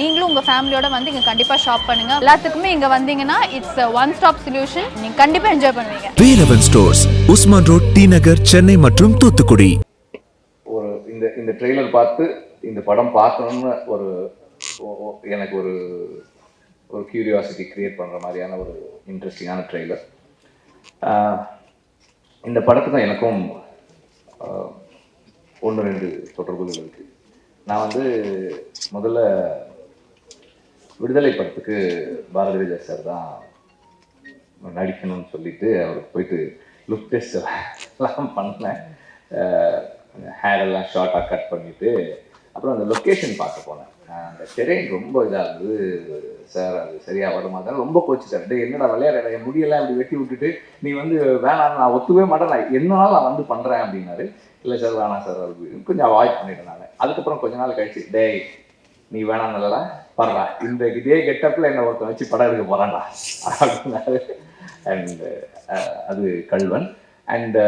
நீங்களும் உங்கள் ஃபேமிலியோட வந்து இங்கே கண்டிப்பாக ஷாப் பண்ணுங்க. எல்லாத்துக்குமே இங்கே வந்தீங்கன்னா இட்ஸ் ஒன் ஸ்டாப் சொல்யூஷன் நீங்கள் கண்டிப்பாக என்ஜாய் பண்ணுவீங்க. Velavan stores Usman road T Nagar Chennai மற்றும் தூத்துக்குடி. ஒரு இந்த இந்த ட்ரெய்லர் பார்த்து இந்த படம் பார்க்கணும்னு ஒரு எனக்கு ஒரு ஒரு கியூரியாசிட்டி கிரியேட் பண்ணுற மாதிரியான ஒரு இன்ட்ரெஸ்டிங்கான ட்ரெய்லர் இந்த படத்துக்கும் எனக்கும் ஒன்று ரெண்டு தொடர்புகள் இருக்குது நான் வந்து முதல்ல விடுதலை படத்துக்கு பாரதி விஜய் சார் தான் நடிக்கணும்னு சொல்லிட்டு அவருக்கு போயிட்டு லுக் டெஸ்ட் எல்லாம் பண்ணேன். ஹேர் எல்லாம் ஷார்ட்டாக கட் பண்ணிவிட்டு அப்புறம் அந்த லொக்கேஷன் பார்க்க போனேன். அந்த டெரெயின் ரொம்ப இதாக இருந்தது. சார் அது சரியாக வர மாட்டேன் ரொம்ப கோச்சிட்டார் டேய் என்னடா விளையாட என் முடியெல்லாம் இப்படி வெட்டி விட்டுட்டு நீ வந்து வேணாம் நான் ஒத்துவே மாட்டேன். நான் என்னால் நான் வந்து பண்ணுறேன் அப்படின்னாரு. இல்லை சார் வேணாம் சார் அது கொஞ்சம் அவாய்ட் பண்ணிட்டேன் நான். அதுக்கப்புறம் கொஞ்ச நாள் கழிச்சு டேய் நீ வேணாம் நல்லா படுறா இந்த இதே கெட்டப்பில் என்னை ஒருத்தன் வச்சு படம் எடுக்க போகிறான்டா அப்படின்னாரு. அண்ட் அது கல்வன். அண்ட்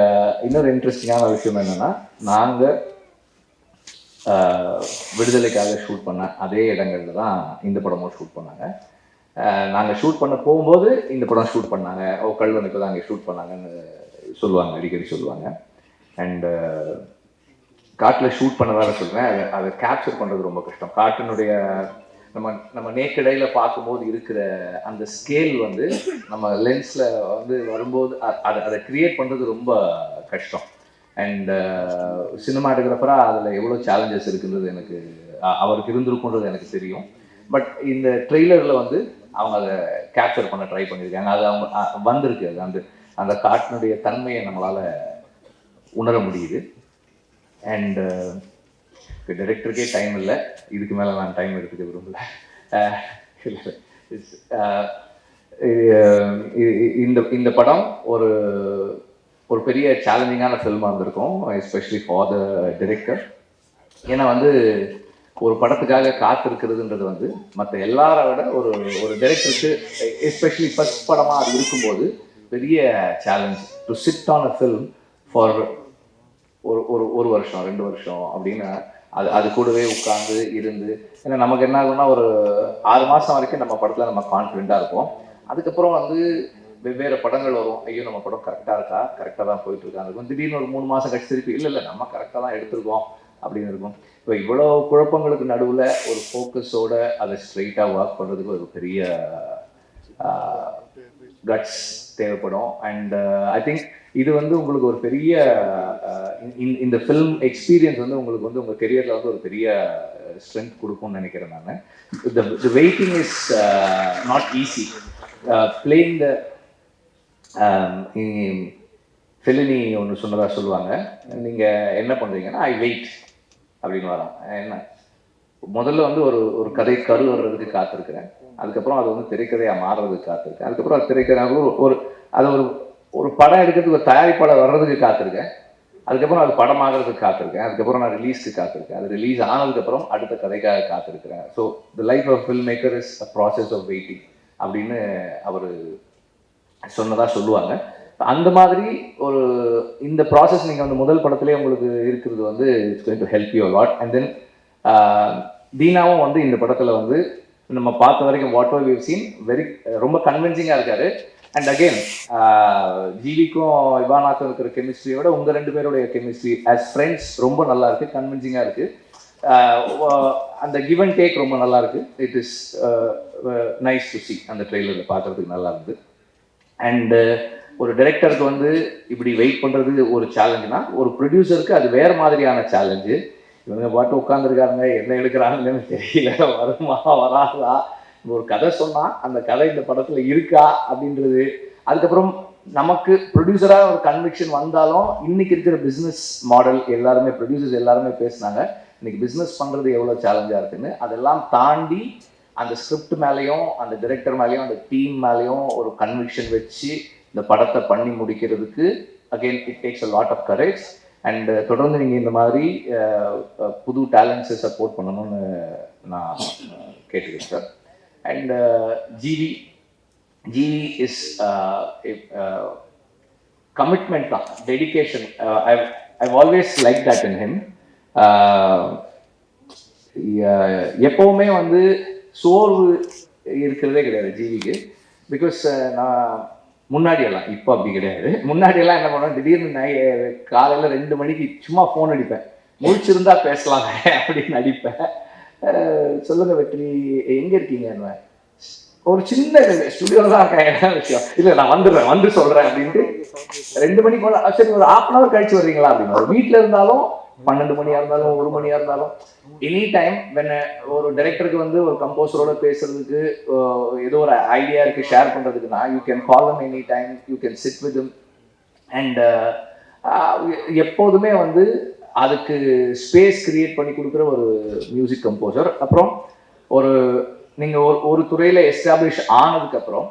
இன்னொரு இன்ட்ரெஸ்டிங்கான விஷயம் என்னென்னா நாங்கள் விடுதலைக்காக ஷூட் பண்ண அதே இடங்கள்ல தான் இந்த படமும் ஷூட் பண்ணாங்க. நாங்கள் ஷூட் பண்ண போகும்போது இந்த படம் ஷூட் பண்ணாங்க. ஓ கல்வனுக்கு தான் அங்கே ஷூட் பண்ணாங்கன்னு சொல்லுவாங்க அடிக்கடி சொல்லுவாங்க. அண்டு காட்டில் ஷூட் பண்ணதான சொல்கிறேன் அதை அதை கேப்சர் பண்ணுறது ரொம்ப கஷ்டம். காட்டினுடைய நம்ம நம்ம நேக்கடையில் பார்க்கும்போது இருக்கிற அந்த ஸ்கேல் வந்து நம்ம லென்ஸில் வந்து வரும்போது அதை அதை கிரியேட் பண்ணுறது ரொம்ப கஷ்டம். அண்ட் சினிமாட்டோகிராஃபராக அதில் எவ்வளோ சேலஞ்சஸ் இருக்குன்றது எனக்கு அவருக்கு இருந்திருக்குன்றது எனக்கு தெரியும். பட் இந்த ட்ரெய்லரில் வந்து அவங்க அதை கேப்சர் பண்ண ட்ரை பண்ணியிருக்காங்க. அது அவங்க வந்திருக்கு. அது அந்த அந்த காட்டினுடைய தன்மையை நம்மளால் உணர முடியுது. அண்ட் டைரக்டருக்கே டைம் இல்லை. இதுக்கு மேலே நான் டைம் எடுத்துக்க விரும்பல. Uh, அஹ் uh, uh, இந்த இந்த படம் ஒரு ஒரு பெரிய சேலஞ்சிங்கான ஃபில்மாக இருந்திருக்கும் எஸ்பெஷலி ஃபார் த டிரெக்டர் ஏன்னா வந்து ஒரு படத்துக்காக காத்திருக்கிறதுன்றது வந்து மற்ற எல்லாரை விட ஒரு ஒரு டைரக்டருக்கு எஸ்பெஷலி ஃபர்ஸ்ட் படமாக அது இருக்கும்போது பெரிய challenge to sit on a film for ஒரு ஒரு ஒரு வருஷம் ரெண்டு வருஷம் அப்படின்னு அது அது கூடவே உட்கார்ந்து இருந்து ஏன்னா நமக்கு என்ன ஆகும்னா ஒரு ஆறு மாதம் வரைக்கும் நம்ம படத்தில் நம்ம கான்ஃபிடென்ட்டாக இருப்போம். அதுக்கப்புறம் வந்து வெவ்வேறு படங்கள் வரும். ஐயோ நம்ம படம் கரெக்டாக இருக்கா? கரெக்டாக தான் போயிட்டு இருக்கா. இருக்கும் திடீர்னு ஒரு மூணு மாதம் கழிச்சு திருப்பி இல்லை இல்லை நம்ம கரெக்டாக தான் எடுத்திருக்கோம் அப்படின்னு இருக்கும். இப்போ இவ்வளோ குழப்பங்களுக்கு நடுவில் ஒரு ஃபோக்கஸோட அதை ஸ்ட்ரைட்டாக ஒர்க் பண்ணுறதுக்கு ஒரு பெரிய கட்ஸ் தேவைப்படும். அண்ட் ஐ திங்க் இது வந்து உங்களுக்கு ஒரு பெரிய இந்த- இந்த ஃபில்ம் எக்ஸ்பீரியன்ஸ் வந்து உங்களுக்கு வந்து உங்கள் கெரியரில் வந்து ஒரு பெரிய uh, ஸ்ட்ரென்த் கொடுக்கும்னு நினைக்கிறேன் நான். The waiting is not easy playing the Fellini ஒன்று சொன்னதாக சொல்லுவாங்க. நீங்கள் என்ன பண்ணுறீங்கன்னா ஐ வெயிட் அப்படின்னு வரான் என்ன? முதல்ல வந்து ஒரு ஒரு கதை கரு வர்றதுக்கு காத்திருக்கிறேன். அதுக்கப்புறம் அது வந்து திரைக்கதையாக மாறுறதுக்கு காத்திருக்கேன். அதுக்கப்புறம் அது திரைக்கதை ஒரு ஒரு அது ஒரு ஒரு படம் எடுக்கிறதுக்கு ஒரு தயாரிப்பாளர் வர்றதுக்கு காத்திருக்கேன். அதுக்கப்புறம் அது படமாகிறதுக்கு காத்திருக்கேன். அதுக்கப்புறம் நான் ரிலீஸ்க்கு காத்திருக்கேன். அது ரிலீஸ் ஆனதுக்கப்புறம் அடுத்த கதைக்காக காத்திருக்கிறேன். So the life of film maker is a process of waiting அப்படின்னு அவர் சொன்னதாக சொல்லுவாங்க. அந்த மாதிரி ஒரு இந்த ப்ராசஸ் நீங்கள் வந்து முதல் படத்திலே உங்களுக்கு இருக்கிறது வந்து it's going to help you lot and then தீனாவும் வந்து இந்த படத்தில் வந்து நம்ம பார்த்த வரைக்கும் what var we've scene very ரொம்ப கன்வின்சிங்காக இருக்காரு. அண்ட் அகெயின் ஜீவிக்கும் இவானாக்கும் இருக்கிற கெமிஸ்ட்ரியோட உங்கள் ரெண்டு பேருடைய கெமிஸ்ட்ரி ஆஸ் ஃப்ரெண்ட்ஸ் ரொம்ப நல்லா இருக்கு கன்வின்சிங்காக இருக்கு. அந்த கிவ் அண்ட் டேக் ரொம்ப நல்லா இருக்கு. It is nice to see அந்த ட்ரெய்லரில் பார்க்கறதுக்கு நல்லா இருந்தது. அண்டு ஒரு டைரக்டருக்கு வந்து இப்படி வெயிட் பண்ணுறது ஒரு சேலஞ்சுனா ஒரு ப்ரொடியூசருக்கு அது வேறு மாதிரியான சேலஞ்சு இவங்க பாட்டு உட்காந்துருக்காங்க என்ன எடுக்கிறாங்கன்னு தெரியல. வருமா வராதா? ஒரு கதை சொன்னால் அந்த கதை இந்த படத்தில் இருக்கா அப்படின்றது. அதுக்கப்புறம் நமக்கு ப்ரொடியூசராக ஒரு கன்விக்ஷன் வந்தாலும் இன்னைக்கு இருக்கிற பிஸ்னஸ் மாடல் எல்லாருமே ப்ரொடியூசர்ஸ் எல்லாருமே பேசுனாங்க இன்னைக்கு பிஸ்னஸ் பண்ணுறது எவ்வளோ சேலஞ்சாக இருக்குன்னு. அதெல்லாம் தாண்டி அந்த ஸ்கிரிப்ட் மேலேயும் அந்த டிரெக்டர் மேலேயும் அந்த டீம் மேலேயும் ஒரு கன்விக்ஷன் வச்சு இந்த படத்தை பண்ணி முடிக்கிறதுக்கு again it takes a lot of courage and uh, தொடர்ந்து நீங்கள் இந்த மாதிரி புது டேலண்ட்ஸை சப்போர்ட் பண்ணணும்னு நான் கேட்டுக்கிறேன் sir and GV GV is commitment தான் dedication I I always like that in him எப்போவுமே வந்து சோர்வு இருக்கிறதே கிடையாது ஜிவிக்கு பிகாஸ் நான் முன்னாடி எல்லாம் இப்போ அப்படி கிடையாது. முன்னாடி எல்லாம் என்ன பண்ணுவேன்? திடீர்னு நை காலையில் ரெண்டு மணிக்கு சும்மா ஃபோன் அடிப்பேன். முழிச்சிருந்தா பேசலாம் அப்படின்னு அடிப்பேன். சொல்லுங்க வெற்றி எங்க இருக்கீங்க ஒரு சின்ன ஸ்டுடியோல தான் இருக்கேன். என்ன விஷயம்? இல்ல நான் வந்துடுறேன் வந்து சொல்றேன் அப்படின்ட்டு. ரெண்டு மணிக்கு மேல சரி ஒரு ஹாஃப் அன் அவர் கழிச்சு வர்றீங்களா அப்படின்னு. வீட்டுல இருந்தாலும் பன்னெண்டு மணியா இருந்தாலும் ஒரு மணியா இருந்தாலும் எனி டைம் வென் ஒரு டைரக்டருக்கு வந்து ஒரு கம்போசரோட பேசுறதுக்கு ஏதோ ஒரு ஐடியா இருக்கு share பண்றதுக்குன்னா you can call any time you can sit with and எப்போதுமே வந்து அதுக்கு ஸ்பேஸ் கிரியேட் பண்ணி கொடுக்குற ஒரு மியூசிக் கம்போசர் அப்புறம் ஒரு நீங்கள் ஒரு ஒரு துறையில் எஸ்டாப்ளிஷ் ஆனதுக்கப்புறம்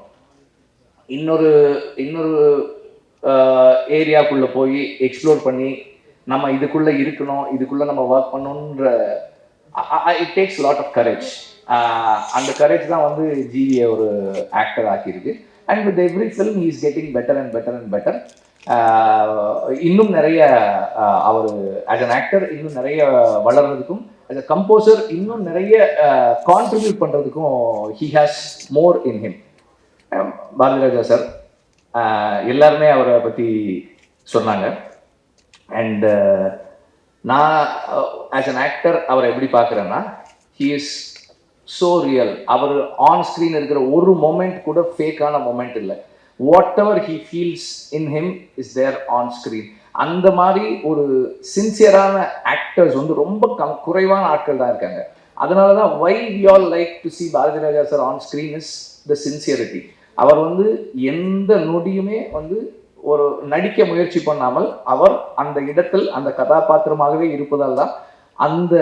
இன்னொரு இன்னொரு ஏரியாக்குள்ளே போய் எக்ஸ்ப்ளோர் பண்ணி நம்ம இதுக்குள்ள இருக்கணும் இதுக்குள்ள நம்ம ஒர்க் பண்ணணுன்ற it takes lot of courage அந்த கரேஜ் தான் வந்து ஜிவியை ஒரு actor ஆக்கியிருக்கு. And with every film is getting better and better and better இன்னும் நிறைய uh, அவர் ஆஸ் அன் ஆக்டர் இன்னும் நிறைய வளர்றதுக்கும் as அ கம்போசர் இன்னும் நிறைய கான்ட்ரிபியூட் பண்ணுறதுக்கும் he has more in him Bharathiraja sir எல்லாருமே அவரை பற்றி சொன்னாங்க. அண்ட் uh, நான் ஆஸ் அன் ஆக்டர் அவரை எப்படி பார்க்குறேன்னா ஹி இஸ் ஸோ ரியல் அவர் ஆன் ஸ்க்ரீன் இருக்கிற ஒரு மொமெண்ட் கூட ஃபேக்கான மொமெண்ட் இல்லை. Whatever he feels in him is there on screen அந்த மாதிரி ஒரு சின்சியரான ஆக்டர்ஸ் வந்து ரொம்ப கம் குறைவான ஆட்கள் தான் இருக்காங்க. அதனால தான் why we all like to see Bharathiraja sir on screen is the sincerity அவர் வந்து எந்த நொடியுமே வந்து ஒரு நடிக்க முயற்சி பண்ணாமல் அவர் அந்த இடத்தில் அந்த கதாபாத்திரமாகவே இருப்பதால் தான் அந்த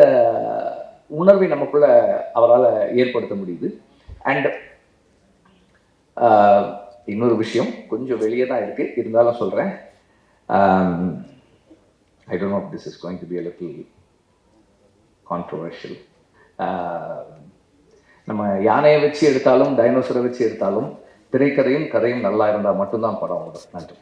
உணர்வை நமக்குள்ள அவரால் ஏற்படுத்த முடியுது. அண்ட் இன்னொரு விஷயம் கொஞ்சம் வெளியே தான் இருக்குது இருந்தாலும் சொல்கிறேன் I don't know this is going to be a little controversial நம்ம யானையை வச்சு எடுத்தாலும் டைனோசரை வச்சு எடுத்தாலும் திரைக்கதையும் கதையும் நல்லா இருந்தால் மட்டும்தான் படம் ஓடும். நன்றி.